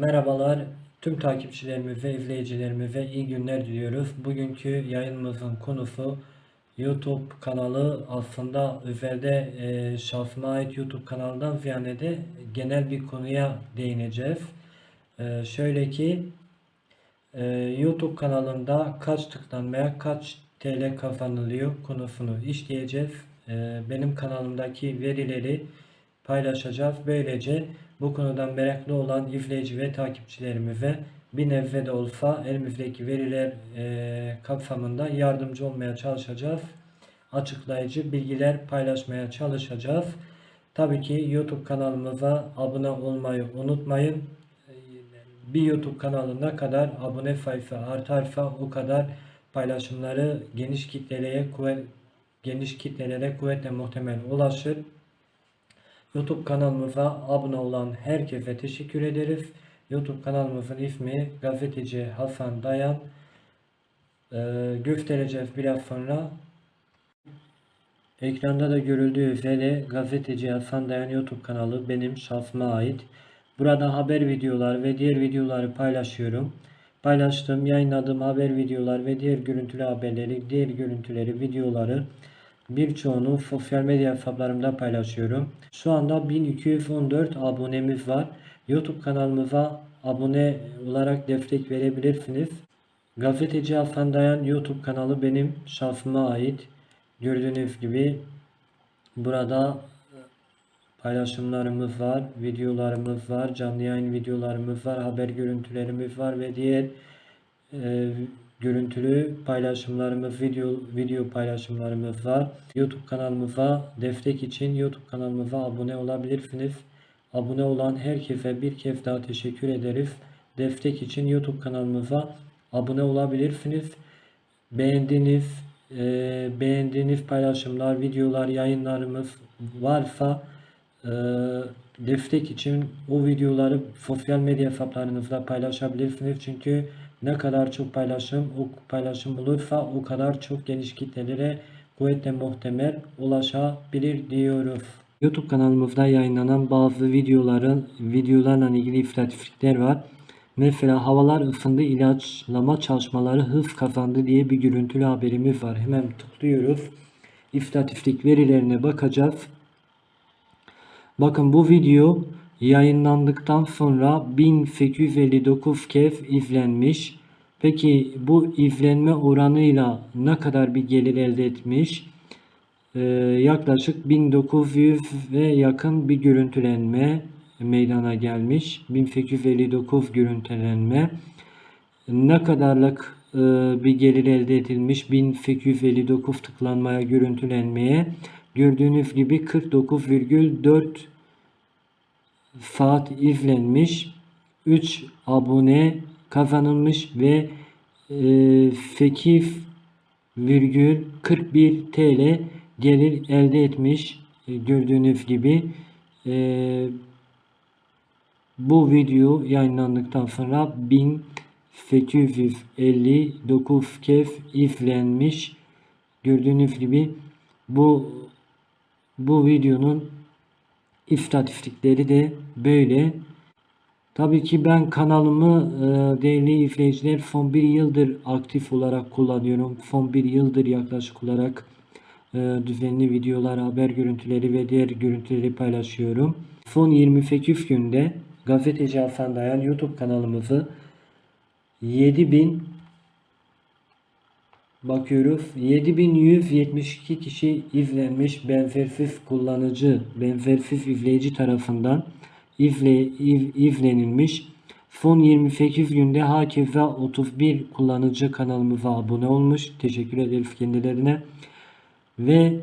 Merhabalar tüm takipçilerime ve izleyicilerime ve iyi günler diliyoruz. Bugünkü yayınımızın konusu YouTube kanalı aslında özelde e, şahsıma ait YouTube kanalından ziyade de genel bir konuya değineceğiz. E, şöyle ki e, YouTube kanalında kaç tıklanmaya kaç TL kazanılıyor konusunu işleyeceğiz. E, benim kanalımdaki verileri paylaşacağız. Böylece bu konudan meraklı olan izleyici ve takipçilerimize bir nebze de olsa elimizdeki veriler e, kapsamında yardımcı olmaya çalışacağız. Açıklayıcı bilgiler paylaşmaya çalışacağız. Tabii ki YouTube kanalımıza abone olmayı unutmayın. Bir YouTube kanalı ne kadar abone sayısı artarsa o kadar paylaşımları geniş kitlelere kuvvet geniş kitlelere kuvvetle muhtemel ulaşır. YouTube kanalımıza abone olan herkese teşekkür ederiz. YouTube kanalımızın ismi Gazeteci Hasan Dayan. Ee, göstereceğiz biraz sonra. Ekranda da görüldüğü üzere Gazeteci Hasan Dayan YouTube kanalı benim şahsıma ait. Burada haber videolar ve diğer videoları paylaşıyorum. Paylaştığım, yayınladığım haber videolar ve diğer görüntülü haberleri, diğer görüntüleri, videoları birçoğunu sosyal medya hesaplarımda paylaşıyorum. Şu anda 1214 abonemiz var. YouTube kanalımıza abone olarak destek verebilirsiniz. Gazeteci Hasan Dayan YouTube kanalı benim şahsıma ait. Gördüğünüz gibi burada paylaşımlarımız var, videolarımız var, canlı yayın videolarımız var, haber görüntülerimiz var ve diğer e, görüntülü paylaşımlarımız, video video paylaşımlarımız var. YouTube kanalımıza destek için YouTube kanalımıza abone olabilirsiniz. Abone olan herkese bir kez daha teşekkür ederiz. Destek için YouTube kanalımıza abone olabilirsiniz. Beğendiğiniz e, beğendiğiniz paylaşımlar, videolar, yayınlarımız varsa e, destek için o videoları sosyal medya hesaplarınızda paylaşabilirsiniz. Çünkü ne kadar çok paylaşım, o paylaşım olursa o kadar çok geniş kitlelere kuvvetle muhtemel ulaşabilir diyoruz. YouTube kanalımızda yayınlanan bazı videoların videolarla ilgili istatistikler var. Mesela havalar ısındı ilaçlama çalışmaları hız kazandı diye bir görüntülü haberimiz var. Hemen tıklıyoruz. İstatistik verilerine bakacağız. Bakın bu video yayınlandıktan sonra 1859 kez izlenmiş. Peki bu izlenme oranıyla ne kadar bir gelir elde etmiş? Ee, yaklaşık 1900 ve yakın bir görüntülenme meydana gelmiş. 1859 görüntülenme. Ne kadarlık e, bir gelir elde edilmiş 1859 tıklanmaya görüntülenmeye gördüğünüz gibi 49,4 saat izlenmiş. 3 abone kazanılmış ve e, 8,41 TL gelir elde etmiş. E, gördüğünüz gibi e, bu video yayınlandıktan sonra 1859 kez izlenmiş. Gördüğünüz gibi bu bu videonun istatistikleri de böyle. Tabii ki ben kanalımı e, değerli izleyiciler son bir yıldır aktif olarak kullanıyorum. Son bir yıldır yaklaşık olarak e, düzenli videolar, haber görüntüleri ve diğer görüntüleri paylaşıyorum. Son 28 günde Gazeteci Hasan Dayan YouTube kanalımızı 7000 bakıyoruz. 7172 kişi izlenmiş benzersiz kullanıcı, benzersiz izleyici tarafından izle, iz, izlenilmiş. Son 28 günde hakeza 31 kullanıcı kanalımıza abone olmuş. Teşekkür ederiz kendilerine. Ve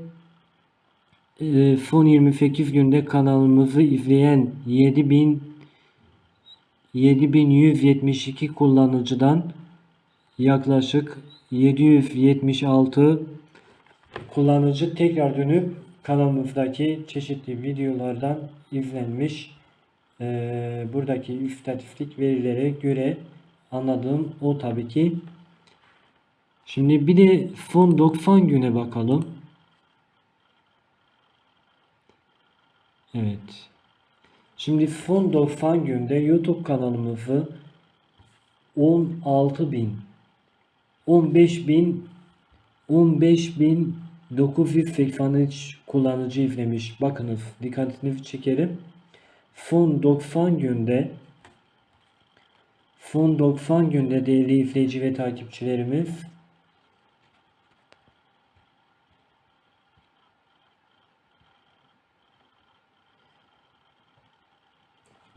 e, son 28 günde kanalımızı izleyen 7000 7172 kullanıcıdan yaklaşık 776 kullanıcı tekrar dönüp kanalımızdaki çeşitli videolardan izlenmiş. Ee, buradaki istatistik verilere göre anladığım o tabii ki. Şimdi bir de son 90 güne bakalım. Evet. Şimdi son 90 günde YouTube kanalımızı 16.000 15.000 15.983 kullanıcı iflemiş. Bakınız dikkatinizi çekerim. Son 90 günde son 90 günde değerli izleyici ve takipçilerimiz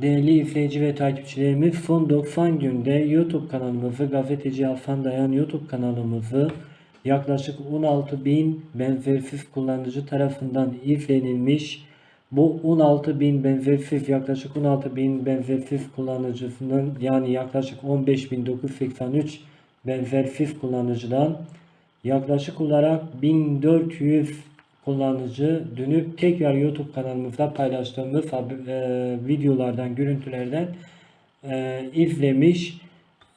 Değerli izleyici ve takipçilerimiz son 90 günde YouTube kanalımızı Gazeteci Hasan Dayan YouTube kanalımızı yaklaşık 16.000 benzersiz kullanıcı tarafından izlenilmiş. Bu 16.000 benzersiz yaklaşık 16.000 benzersiz kullanıcısının yani yaklaşık 15.983 benzersiz kullanıcıdan yaklaşık olarak 1400 kullanıcı dönüp tekrar YouTube kanalımızda paylaştığımız e, videolardan, görüntülerden e, izlemiş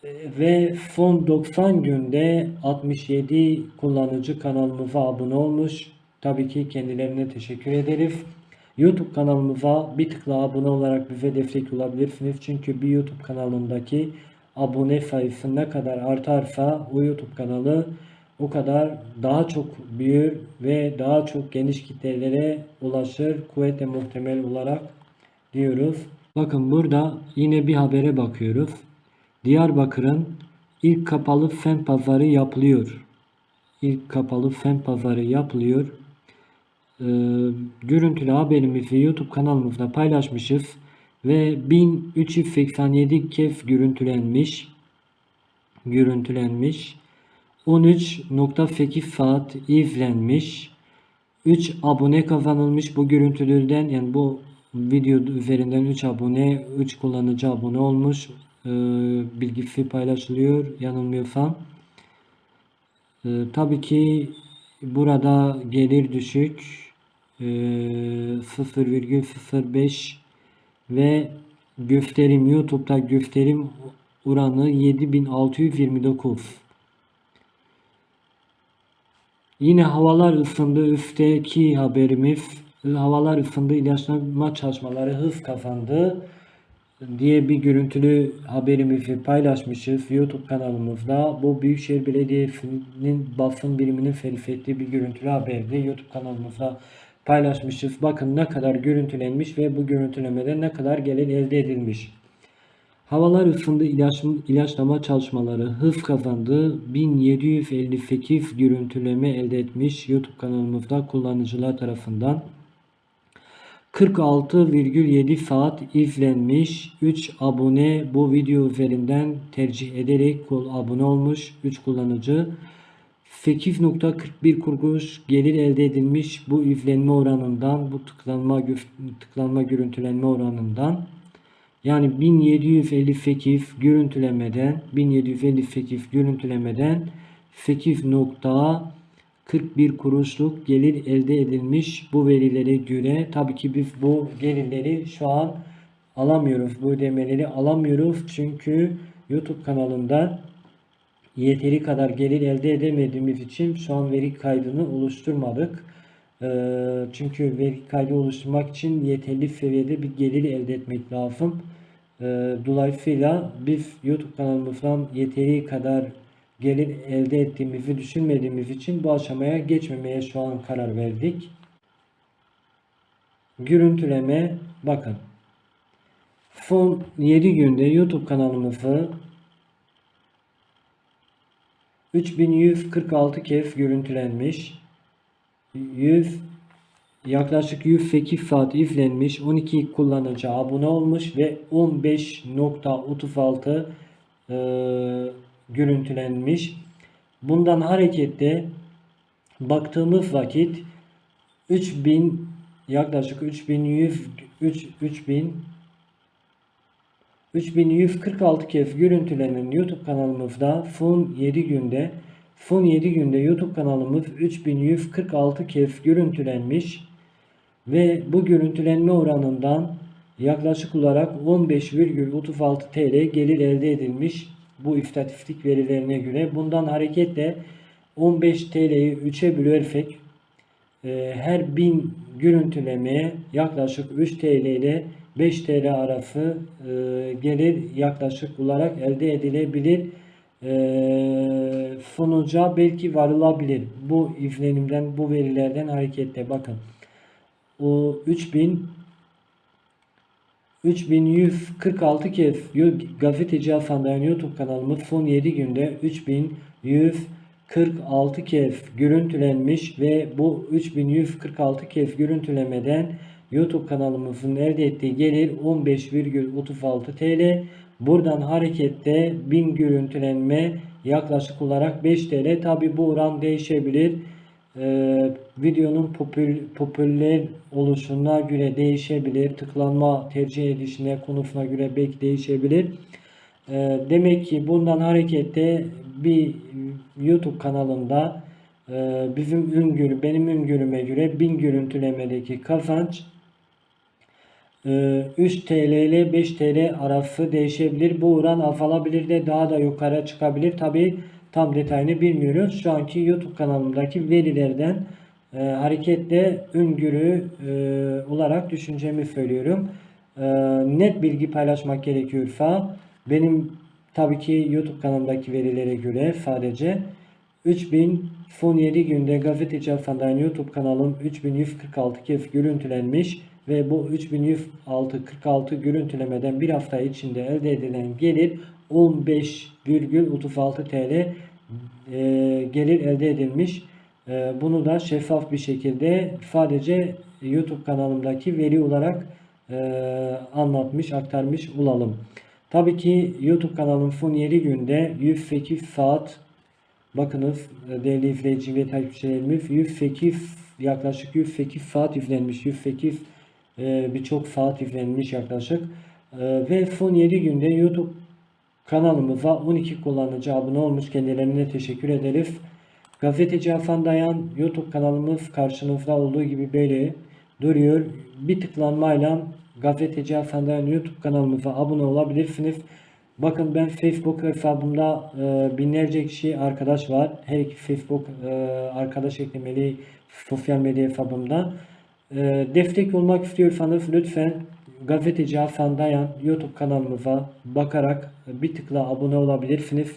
E, ve son 90 günde 67 kullanıcı kanalımıza abone olmuş. Tabii ki kendilerine teşekkür ederiz. YouTube kanalımıza bir tıkla abone olarak bize destek olabilirsiniz. Çünkü bir YouTube kanalındaki abone sayısı ne kadar artarsa o YouTube kanalı o kadar daha çok büyür ve daha çok geniş kitlelere ulaşır. Kuvvetle muhtemel olarak diyoruz. Bakın burada yine bir habere bakıyoruz. Diyarbakır'ın ilk kapalı fen pazarı yapılıyor. İlk kapalı fen pazarı yapılıyor. Ee, görüntülü haberimizi YouTube kanalımızda paylaşmışız ve 1387 kez görüntülenmiş. Görüntülenmiş. 13.8 saat izlenmiş. 3 abone kazanılmış bu görüntülerden. Yani bu video üzerinden 3 abone 3 kullanıcı abone olmuş. Ee, bilgisi paylaşılıyor yanılmıyorsam. Ee, tabii ki burada gelir düşük. Ee, 0,05 ve gösterim YouTube'da gösterim oranı 7629 Yine havalar ısındı. Üstteki haberimiz havalar ısındı. ilaçlama çalışmaları hız kazandı diye bir görüntülü haberimizi paylaşmışız YouTube kanalımızda. Bu Büyükşehir Belediyesi'nin basın biriminin servis bir görüntülü haberdi. YouTube kanalımızda paylaşmışız. Bakın ne kadar görüntülenmiş ve bu görüntülemede ne kadar gelir elde edilmiş. Havalar ısındı ilaç, ilaçlama çalışmaları hız kazandı. 1758 görüntüleme elde etmiş YouTube kanalımızda kullanıcılar tarafından. 46,7 saat izlenmiş. 3 abone bu video üzerinden tercih ederek kul abone olmuş. 3 kullanıcı. 8.41 kuruş gelir elde edilmiş bu izlenme oranından, bu tıklanma tıklanma görüntülenme oranından. Yani 1758 görüntülemeden 1758 görüntülemeden 8.41 kuruşluk gelir elde edilmiş bu verilere göre. Tabii ki biz bu gelirleri şu an alamıyoruz. Bu ödemeleri alamıyoruz. Çünkü YouTube kanalında yeteri kadar gelir elde edemediğimiz için şu an veri kaydını oluşturmadık. Ee, çünkü veri kaydı oluşturmak için yeterli seviyede bir gelir elde etmek lazım. Ee, dolayısıyla biz YouTube kanalımızdan yeteri kadar gelir elde ettiğimizi düşünmediğimiz için bu aşamaya geçmemeye şu an karar verdik. Görüntüleme bakın. Son 7 günde YouTube kanalımızı 3146 kez görüntülenmiş. 100 yaklaşık 108 saat izlenmiş. 12 kullanıcı abone olmuş ve 15.36 e, görüntülenmiş. Bundan hareketle baktığımız vakit 3000 yaklaşık 3100 3 3000 3146 kez görüntülenen YouTube kanalımızda son 7 günde son 7 günde YouTube kanalımız 3146 kez görüntülenmiş ve bu görüntülenme oranından yaklaşık olarak 15,36 TL gelir elde edilmiş bu istatistik verilerine göre. Bundan hareketle 15 TL'yi 3'e bölersek e, her 1000 görüntülemeye yaklaşık 3 TL ile 5 TL arası e, gelir yaklaşık olarak elde edilebilir. E, sonuca belki varılabilir. Bu izlenimden, bu verilerden hareketle bakın. O 3000 3146 kez Gazeteci Hasan'dan YouTube kanalımız son 7 günde 3146 kez görüntülenmiş ve bu 3146 kez görüntülemeden YouTube kanalımızın elde ettiği gelir 15,36 TL. Buradan hareketle 1000 görüntülenme yaklaşık olarak 5 TL. Tabi bu oran değişebilir. Ee, videonun popül, popüler oluşuna göre değişebilir. Tıklanma tercih edişine konusuna göre belki değişebilir. Ee, demek ki bundan hareketle bir YouTube kanalında e, bizim öngörü, benim öngörüme göre 1000 görüntülemedeki kazanç e, 3 TL ile 5 TL arası değişebilir. Bu oran azalabilir de daha da yukarı çıkabilir. Tabi tam detayını bilmiyoruz. Şu anki YouTube kanalımdaki verilerden e, hareketle öngörü e, olarak düşüncemi söylüyorum. E, net bilgi paylaşmak gerekiyorsa benim tabii ki YouTube kanalımdaki verilere göre sadece 3000 son 7 günde gazeteci Hasan'dan YouTube kanalım 3146 kez görüntülenmiş ve bu 3146 görüntülemeden bir hafta içinde elde edilen gelir 15,36 TL e, gelir elde edilmiş. E, bunu da şeffaf bir şekilde sadece YouTube kanalımdaki veri olarak e, anlatmış, aktarmış olalım. Tabii ki YouTube kanalım son 7 günde 108 saat bakınız e, değerli izleyici ve takipçilerimiz 108 yaklaşık 108 saat izlenmiş. 108 e, birçok saat izlenmiş yaklaşık. E, ve son 7 günde YouTube kanalımıza 12 kullanıcı abone olmuş. Kendilerine teşekkür ederiz. Gazeteci Hasan Dayan YouTube kanalımız karşınızda olduğu gibi böyle duruyor. Bir tıklanmayla Gazeteci Hasan Dayan YouTube kanalımıza abone olabilirsiniz. Bakın ben Facebook hesabımda e, binlerce kişi arkadaş var. Her iki Facebook e, arkadaş eklemeli sosyal medya hesabımda. E, destek olmak istiyorsanız lütfen Gazeteci Hasan Dayan YouTube kanalımıza bakarak bir tıkla abone olabilirsiniz.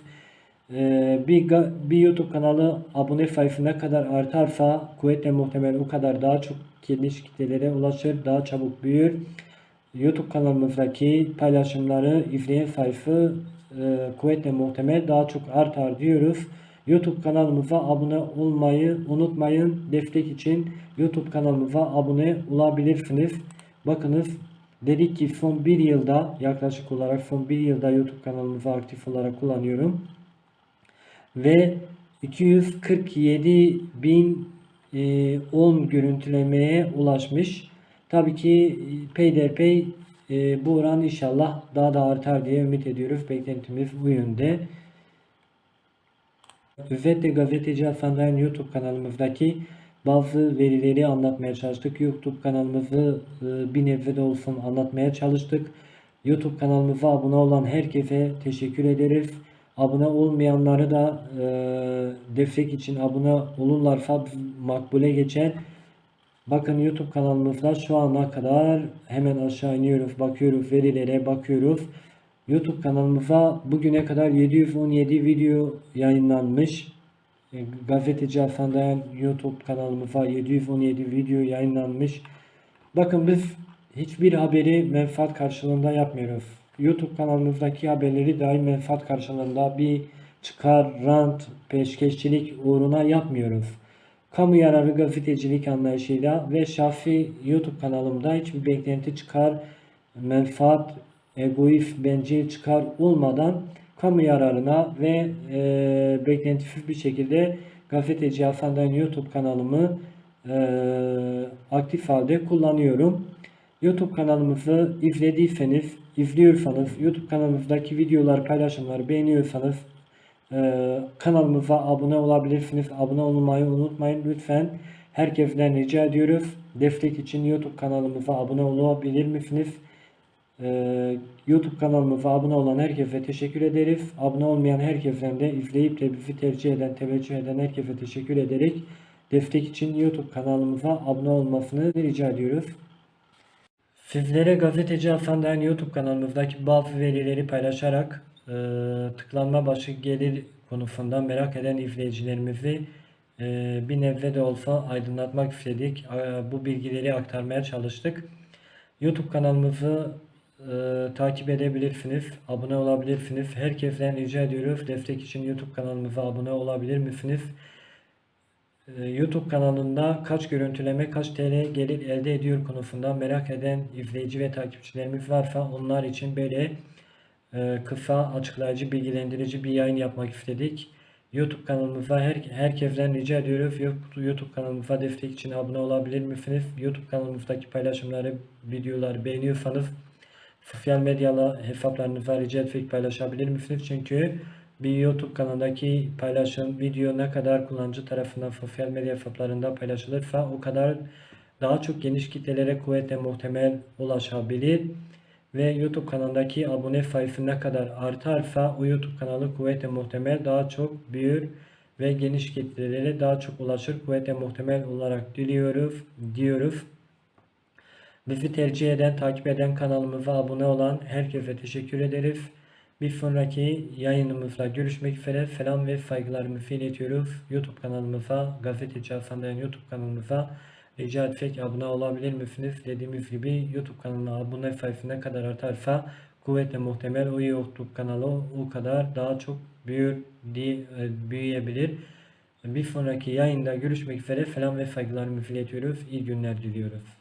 E, bir, bir YouTube kanalı abone sayısı ne kadar artarsa kuvvetle muhtemel o kadar daha çok geniş kitlelere ulaşır, daha çabuk büyür. YouTube kanalımızdaki paylaşımları izleyen sayısı e, kuvvetle muhtemel daha çok artar diyoruz. YouTube kanalımıza abone olmayı unutmayın. Destek için YouTube kanalımıza abone olabilirsiniz. Bakınız dedik ki son bir yılda yaklaşık olarak son bir yılda YouTube kanalımızı aktif olarak kullanıyorum. Ve 247 bin e, 10 görüntülemeye ulaşmış. Tabii ki e, peyderpey e, bu oran inşallah daha da artar diye ümit ediyoruz. Beklentimiz bu yönde. Özetle gazeteci Hasan Dayan YouTube kanalımızdaki bazı verileri anlatmaya çalıştık. YouTube kanalımızı e, bir nebze de olsun anlatmaya çalıştık. YouTube kanalımıza abone olan herkese teşekkür ederiz. Abone olmayanları da e, destek için abone olurlarsa makbule geçer. Bakın YouTube kanalımızda şu ana kadar hemen aşağı iniyoruz, bakıyoruz, verilere bakıyoruz. YouTube kanalımıza bugüne kadar 717 video yayınlanmış. E, Gazeteci Hasan Dayan YouTube kanalımıza 717 video yayınlanmış. Bakın biz hiçbir haberi menfaat karşılığında yapmıyoruz. YouTube kanalımızdaki haberleri dahi menfaat karşılığında bir çıkar, rant, peşkeşçilik uğruna yapmıyoruz. Kamu yararı gazetecilik anlayışıyla ve şahsi YouTube kanalımda hiçbir beklenti çıkar, menfaat, egoist, bencil çıkar olmadan kamu yararına ve e, beklentisiz bir şekilde gazeteci Hasan Dayan YouTube kanalımı e, aktif halde kullanıyorum. YouTube kanalımızı izlediyseniz, izliyorsanız, YouTube kanalımızdaki videolar, paylaşımları beğeniyorsanız ee, kanalımıza abone olabilirsiniz. Abone olmayı unutmayın lütfen. Herkesten rica ediyoruz. Destek için YouTube kanalımıza abone olabilir misiniz? Ee, YouTube kanalımıza abone olan herkese teşekkür ederiz. Abone olmayan herkesten de izleyip de bizi tercih eden, teveccüh eden herkese teşekkür ederek destek için YouTube kanalımıza abone olmasını rica ediyoruz. Sizlere Gazeteci Hasan'dan YouTube kanalımızdaki bazı verileri paylaşarak e, tıklanma başı gelir konusunda merak eden izleyicilerimizi e, bir nebze de olsa aydınlatmak istedik. E, bu bilgileri aktarmaya çalıştık. YouTube kanalımızı e, takip edebilirsiniz, abone olabilirsiniz. Herkesten rica ediyoruz. Destek için YouTube kanalımıza abone olabilir misiniz? Ee, YouTube kanalında kaç görüntüleme, kaç TL gelir elde ediyor konusunda merak eden izleyici ve takipçilerimiz varsa onlar için böyle e, kısa, açıklayıcı, bilgilendirici bir yayın yapmak istedik. YouTube kanalımıza her, herkesten rica ediyoruz. YouTube kanalımıza destek için abone olabilir misiniz? YouTube kanalımızdaki paylaşımları, videoları beğeniyorsanız sosyal medyalı hesaplarınıza rica etsek paylaşabilir misiniz? Çünkü bir YouTube kanalındaki paylaşım video ne kadar kullanıcı tarafından sosyal medya hesaplarında paylaşılırsa o kadar daha çok geniş kitlelere kuvvetle muhtemel ulaşabilir ve YouTube kanalındaki abone sayısı ne kadar artarsa o YouTube kanalı kuvvetle muhtemel daha çok büyür ve geniş kitlelere daha çok ulaşır kuvvetle muhtemel olarak diliyoruz diyoruz. Bizi tercih eden, takip eden kanalımıza abone olan herkese teşekkür ederiz. Bir sonraki yayınımızda görüşmek üzere selam ve saygılarımızı iletiyoruz. YouTube kanalımıza, Gazeteci Hasan'dan YouTube kanalımıza rica etsek abone olabilir misiniz? Dediğimiz gibi YouTube kanalına abone sayısı ne kadar artarsa kuvvetle muhtemel o YouTube kanalı o kadar daha çok büyür, e, büyüyebilir. Bir sonraki yayında görüşmek üzere selam ve saygılarımızı iletiyoruz. İyi günler diliyoruz.